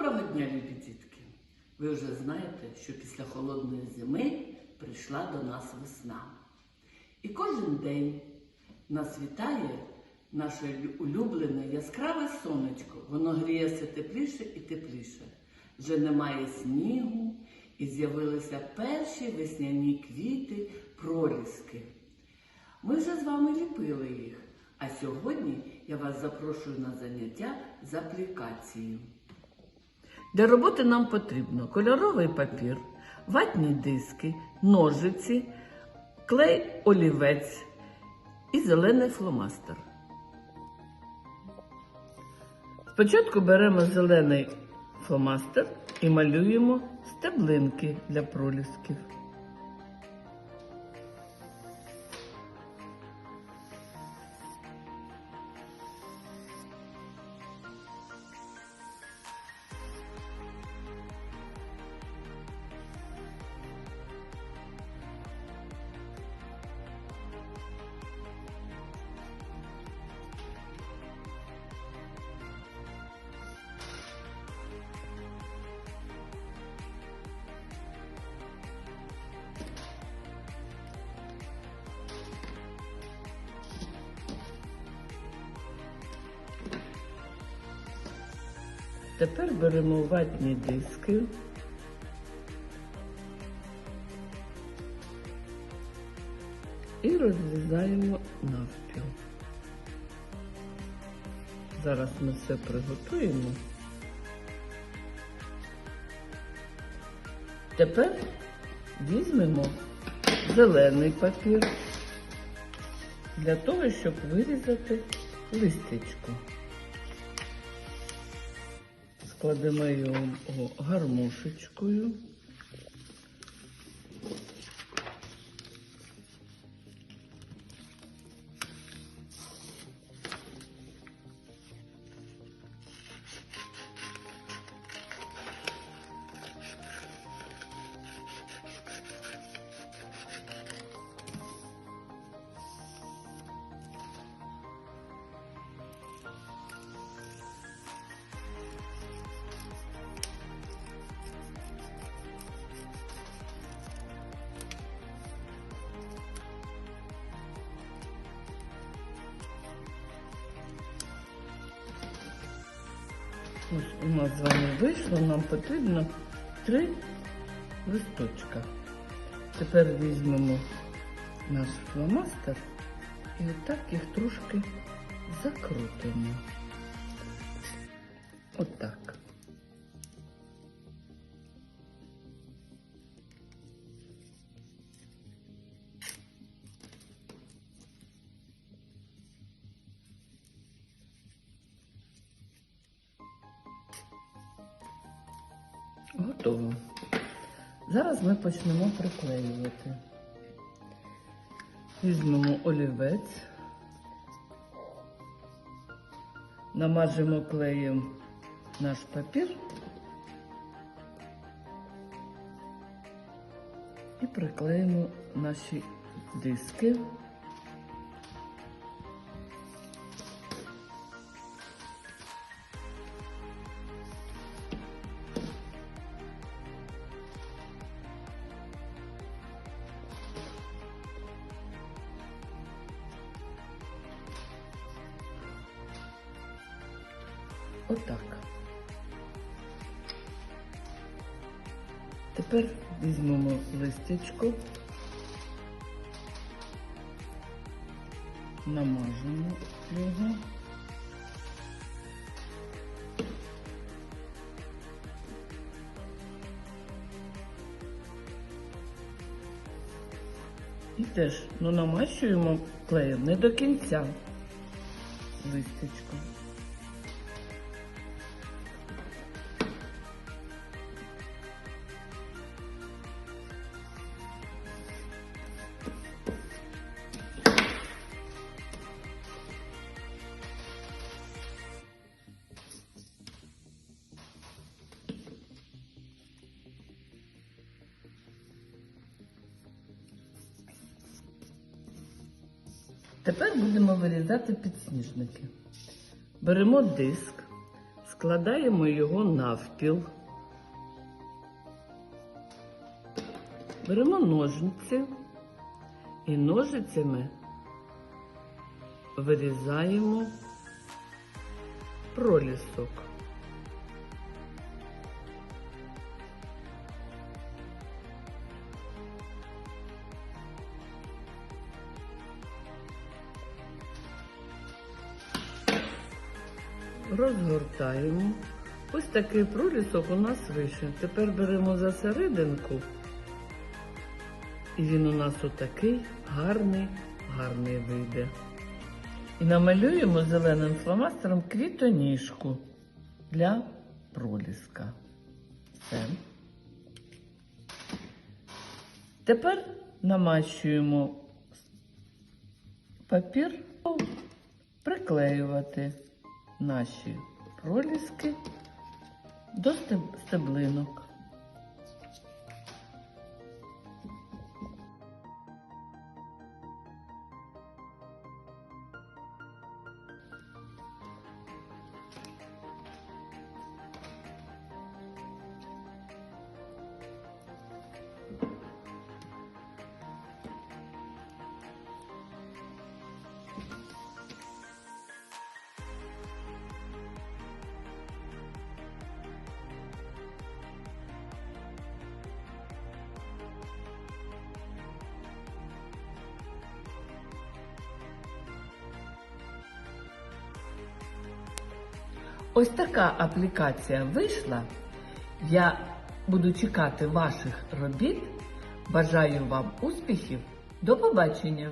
Доброго дня, любі дітки! Ви вже знаєте, що після холодної зими прийшла до нас весна. І кожен день нас вітає наше улюблене яскраве сонечко. Воно гріє все тепліше і тепліше. Вже немає снігу і з'явилися перші весняні квіти, проліски. Ми вже з вами ліпили їх, а сьогодні я вас запрошую на заняття з аплікацією. Для роботи нам потрібно кольоровий папір, ватні диски, ножиці, клей олівець і зелений фломастер. Спочатку беремо зелений фломастер і малюємо стеблинки для пролісків. Тепер беремо ватні диски. І розрізаємо навпіл. Зараз ми все приготуємо. Тепер візьмемо зелений папір для того, щоб вирізати листячко. Складемо його гармошечкою. У нас з вами вийшло, нам потрібно три листочка. Тепер візьмемо наш фломастер і отак їх трошки закрутимо. Отак. Готово. Зараз ми почнемо приклеювати. Візьмемо олівець, намажемо клеєм наш папір і приклеїмо наші диски. Отак. Тепер візьмемо листячко, намажемо його. І теж ну, намащуємо клеєм не до кінця листячко. Тепер будемо вирізати підсніжники. Беремо диск, складаємо його навпіл. Беремо ножниці і ножицями вирізаємо пролісок. Розгортаємо. Ось такий пролісок у нас вийшов. Тепер беремо за серединку. І він у нас отакий гарний, гарний вийде. І намалюємо зеленим фломастером квітоніжку для проліска. Все. Тепер намащуємо папір, приклеювати наші проліски до стеб- стеблинок. Ось така аплікація вийшла. Я буду чекати ваших робіт. Бажаю вам успіхів. До побачення!